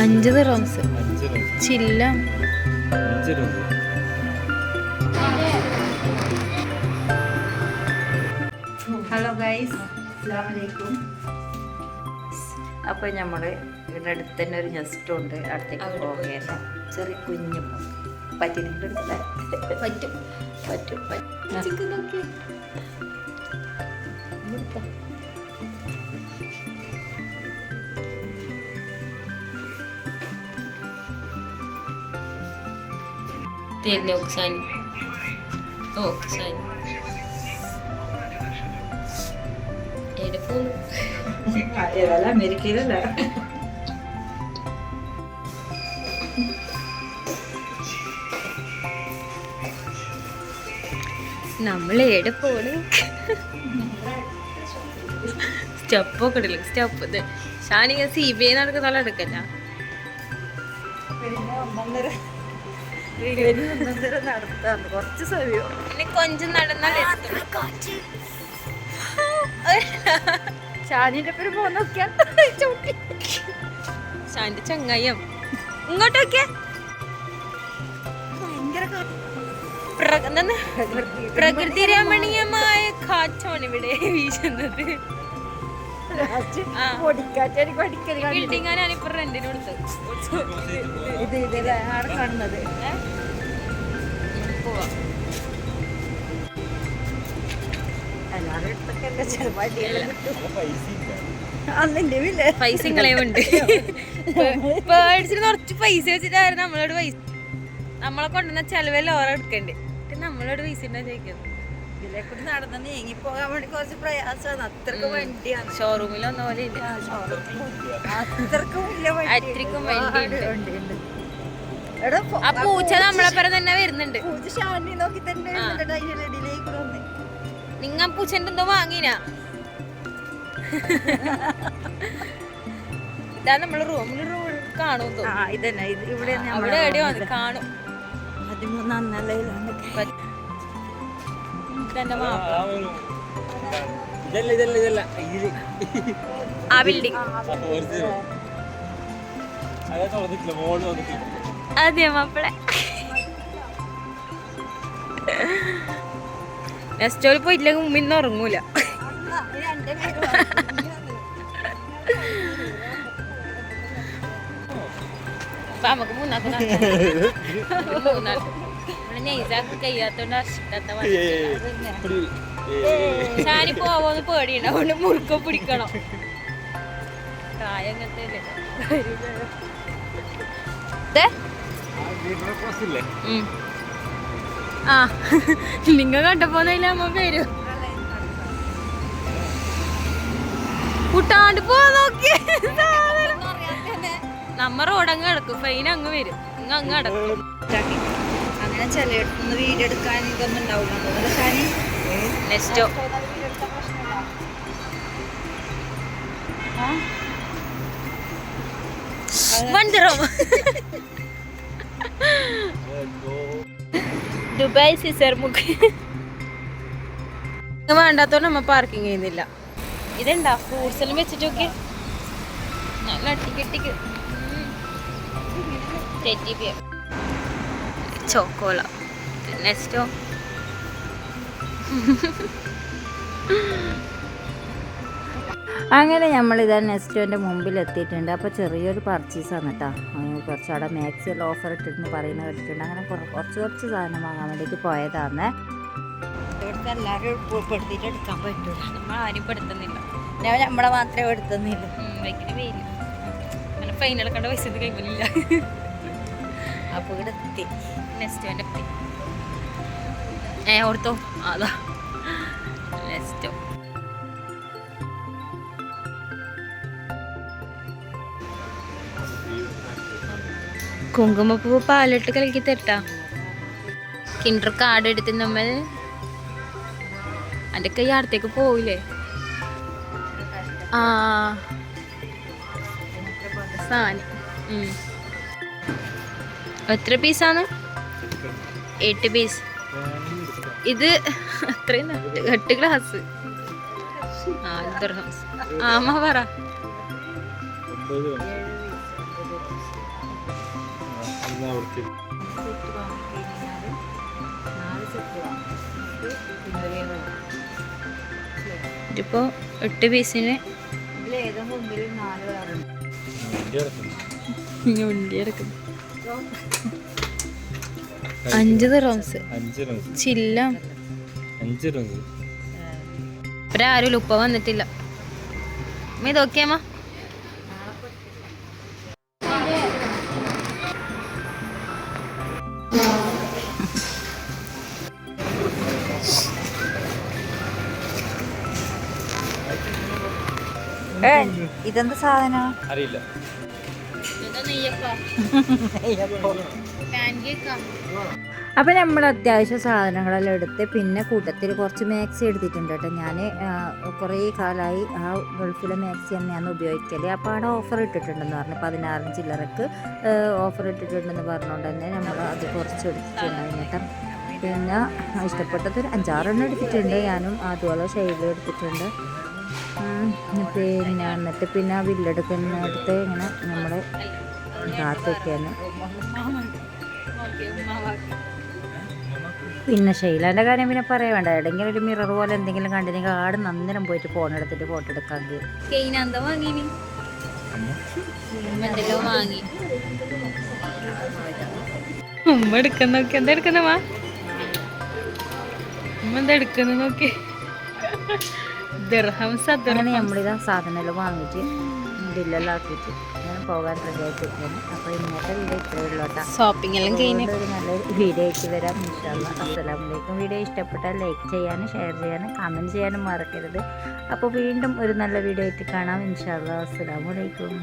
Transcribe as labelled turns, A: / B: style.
A: അഞ്ച് റോംസ്. ചില്ല.
B: Hello guys അസ്സാമലൈക്കും അപ്പോൾ നമ്മൾ ഇവിടെ അടുത്ത് തന്നെ ഒരു ഗസ്റ്റ് ഉണ്ട്. അടുത്തേക്ക് പോകുകയല്ല ചെറിയ കുഞ്ഞു പറ്റിയിട്ടുണ്ട് പറ്റും. പറ്റും പറ്റും. ചിക്കൻ നോക്കി
A: തരുന്ന സാനി ഓ സാനി എവിടെ പോകുന്നു
B: ഏതല്ല അമേരിക്കയിലല്ല
A: നമ്മൾ എവിടെ പോണ്? സ്റ്റെപ്പൊക്കെ ഇടില്ല സ്റ്റെപ്പ് ഇത്. ഷാനിങ്ങനെ സി ബി ഐ നടക്കുന്ന എടുക്കല്ല.
B: നടത്താണ് കുറച്ച് സമയം.
A: കൊഞ്ചം നടന്നാൽ
B: ഷാനിന്റെ പേര് പോന്നൊക്കെ
A: ഷാനിന്റെ ചങ്ങായം ഇങ്ങോട്ട് നോക്കിയേ.
B: ഭയങ്കര
A: പ്ര- എന്താണ്? പ്രകൃതി രമണീയമായ കാറ്റാണ് ഇവിടെ വീശുന്നത്. ബിൽഡിംഗ് ആണ് ഇപ്പൊ റെന്റിന് കൊടുത്തത്.
B: ഇത് ഇത് ആണ് കാണുന്നത്?
A: പോവാ.
C: പൈസ
A: കുറച്ച് പൈസ വെച്ചിട്ടായിരുന്നു നമ്മളോട് പൈസ നമ്മളെ കൊണ്ടുവന്ന ചെലവെല്ലാം ഓരോ എടുക്കണ്ടേ? പിന്നെ നമ്മളോട് പൈസ ഉണ്ടോ ചോദിക്കുന്നത്
B: ഇതിലെ കൂടി നടന്ന് നീങ്ങി പോകാൻ വേണ്ടി കുറച്ച് പ്രയാസമാണ്. അത്രയ്ക്ക് വണ്ടിയാണ്.
A: ഷോറൂമിൽ ഒന്ന പോലെ ഇല്ല.
B: അത്രക്കും വണ്ടി
A: അത്രക്കും
B: എടാ പോ-
A: ആ പൂച്ച നമ്മളെ പേരെ തന്നെ വരുന്നുണ്ട്.
B: പൂച്ച ഷാനി നോക്കി തന്നെ
A: നിങ്ങ പൂച്ചന്റെ എന്തോ വാങ്ങിനാ. ഇതാ നമ്മൾ റൂമിൽ റൂം കാണും
B: ആ ഇതന്നെ. ഇത് ഇവിടെ
A: എവിടെയോ കാണും.
B: പതിമൂന്നാം നിലയിലാണ്
C: ആ
A: ബിൽഡിംഗ്
C: അതെ
A: മാപ്പിളെ. നെക്സ്റ്റ് പോയിട്ടില്ലെങ്കിൽ മുമ്പിൽ നിന്ന് ഉറങ്ങൂല. നമുക്ക് മൂന്നാൾക്ക് മൂന്നാൾ നമ്മൾ നെയ്സാക്ക് കഴിയാത്തോണ്ട് അർഷിക്കാത്ത ഷാനി പോവോന്ന് പേടിയുണ്ട് അതുകൊണ്ട് മുറുക്ക പിടിക്കണം പ്രായം അങ്ങനത്തെ. ആ നിങ്ങ കണ്ടപ്പോന്നില്ല അമ്മ പേര് കുട്ടാണ്ട് പോ നോക്കിയേ. നമ്മ അങ്ങ് കിടക്കും. ഫൈൻ അങ്ങ് വരും. ഇങ്ങ അങ്ങ് കിടക്കും
B: അങ്ങനെ ചിലയിടത്തുനിന്ന് വീഡിയോ എടുക്കാൻ ഇതൊന്നും ഉണ്ടാവില്ല.
A: നെക്സ്റ്റോ ദുബായ് സിസർ മുഖ്. വേണ്ടാത്തോണ്ട് നമ്മ പാർക്കിംഗ് ചെയ്യുന്നില്ല. ഇതെന്താ? ഫ്രൂട്ട്സ് എല്ലാം വെച്ചിട്ട് നോക്കി നല്ല അട്ടിക്കെട്ടിക്ക് തെറ്റിപ്പിയ ചോക്കോള നെക്സ്റ്റോ
B: അങ്ങനെ നമ്മൾ ഇതാ നെസ്റ്റോന്റെ മുമ്പിൽ എത്തിയിട്ടുണ്ട് അപ്പോൾ ചെറിയൊരു പർച്ചേസാണ് കേട്ടോ കുറച്ച് അവിടെ മാക്സിൽ ഓഫർ ഇട്ടിട്ട് പറയുന്നത് കേട്ടിട്ടുണ്ട്. അങ്ങനെ കുറ- കുറച്ച് കുറച്ച് സാധനം വാങ്ങാൻ വേണ്ടിയിട്ട് പോയതാണ് ഇവിടുത്തെ എല്ലാവരും ഉൾപ്പെടുത്തിയിട്ട് എടുക്കാൻ പറ്റൂല.
A: നമ്മൾ ആരും പെടുത്തുന്നില്ല.
B: ഞാൻ നമ്മളെ മാത്രമേ എടുത്തുന്നില്ല
A: ഭയങ്കര വെയിൽ. അങ്ങനെ ഫൈനൽ കണ്ട പൈസ കൈമില്ല
B: അപ്പോൾ ഇവിടെ എത്തി
A: നെക്സ്റ്റ് എന്റെ എത്തി ഏ ഓർത്തോ? അതാ. നെക്സ്റ്റോ കുങ്കുമപ്പൂ പാലിട്ട് കലക്കി തരട്ടാ. കിൻഡർ കാർഡ് എടുത്ത് നമ്മൾ എന്റെ കൈ അടുത്തേക്ക് പോവില്ലേ? ആ. സാധനം. എത്ര പീസാണ്? എട്ട് പീസ്. ഇത് അത്രയും എട്ട് ഗ്ലാസ്. നാല് ദിർഹംസ് ആമ പറ
C: ഇപ്പോ. ആ,
A: ഇതിപ്പോ എട്ട് പീസിന്
B: ഇതിൽ ഏതോ മുമ്പിൽ നാല് കളറുണ്ട്
C: വണ്ടി കിടക്കുന്നു.
A: അഞ്ച്
C: റംസ്.
A: ചില്ല.
C: അഞ്ച് റംസ്.
A: ഒരാരും ഉപ്പ വന്നിട്ടില്ല. അമ്മ ഇത് ഓക്കെയമ്മ
B: ഏ ഇതെന്ത് സാധനം?
C: അറിയില്ല.
B: അപ്പം നമ്മൾ അത്യാവശ്യ സാധനങ്ങളെല്ലാം എടുത്ത് പിന്നെ കൂട്ടത്തിൽ കുറച്ച് മാക്സി എടുത്തിട്ടുണ്ട് കേട്ടോ. ഞാൻ കുറേ കാലമായി ആ ഗൾഫിലെ മാക്സി തന്നെയാണ് ഉപയോഗിക്കൽ അപ്പോൾ അവിടെ ഓഫർ ഇട്ടിട്ടുണ്ടെന്ന് പറഞ്ഞു. പതിനാറ് ചില്ലറക്ക് ഓഫർ ഇട്ടിട്ടുണ്ടെന്ന് പറഞ്ഞുകൊണ്ട് തന്നെ നമ്മൾ അത് കുറച്ച് എടുത്തിട്ടുണ്ട് കേട്ടോ. പിന്നെ ഇഷ്ടപ്പെട്ടത് ഒരു അഞ്ചാറെണ്ണം എടുത്തിട്ടുണ്ട്. ഞാനും അതുപോലെ ഷെയ്ഡ് എടുത്തിട്ടുണ്ട്. പിന്നെ എന്നിട്ട് പിന്നെ ആ വില്ലെടുക്കുന്നിടത്ത് ഇങ്ങനെ നമ്മൾ കാത്തൊക്കെയാണ് പിന്നെ ശൈലാന്റെ കാര്യം പിന്നെ പറയാൻ വേണ്ട. എവിടെയെങ്കിലും ഒരു മിറർ പോലെ എന്തെങ്കിലും കണ്ടില്ലെങ്കിൽ ആട് നന്ദനം പോയിട്ട് ഫോൺ എടുത്തിട്ട് ഫോട്ടോ എടുക്കാൻ
A: ഉമ്മ എടുക്കുന്ന നോക്കി. എന്താ എടുക്കുന്ന മാ? ഉമ്മ എന്താ എടുക്കുന്ന നോക്കി.
B: അങ്ങനെ നമ്മളിതാ സാധനമെല്ലാം വാങ്ങിയിട്ട് ബില്ലെല്ലാം ആക്കിയിട്ട് ഞാൻ പോകാൻ റെഡി ആയിട്ടിരിക്കുകയാണ് അപ്പോൾ ഇന്നത്തെ വീഡിയോ ഇത്രയേ ഉള്ളൂ കേട്ടോ.
A: ഷോപ്പിംഗ് എല്ലാം കഴിഞ്ഞ്.
B: ഒരു നല്ല വീഡിയോ ആയിട്ട് വരാം ഇൻഷാല്ല അസ്സലാമലൈക്കും വീഡിയോ ഇഷ്ടപ്പെട്ടാൽ ലൈക്ക് ചെയ്യാനും ഷെയർ ചെയ്യാനും കമന്റ് ചെയ്യാനും മറക്കരുത്. അപ്പോൾ വീണ്ടും ഒരു നല്ല വീഡിയോ ആയിട്ട് കാണാം ഇൻഷാല്ല അസ്സലാമലൈക്കും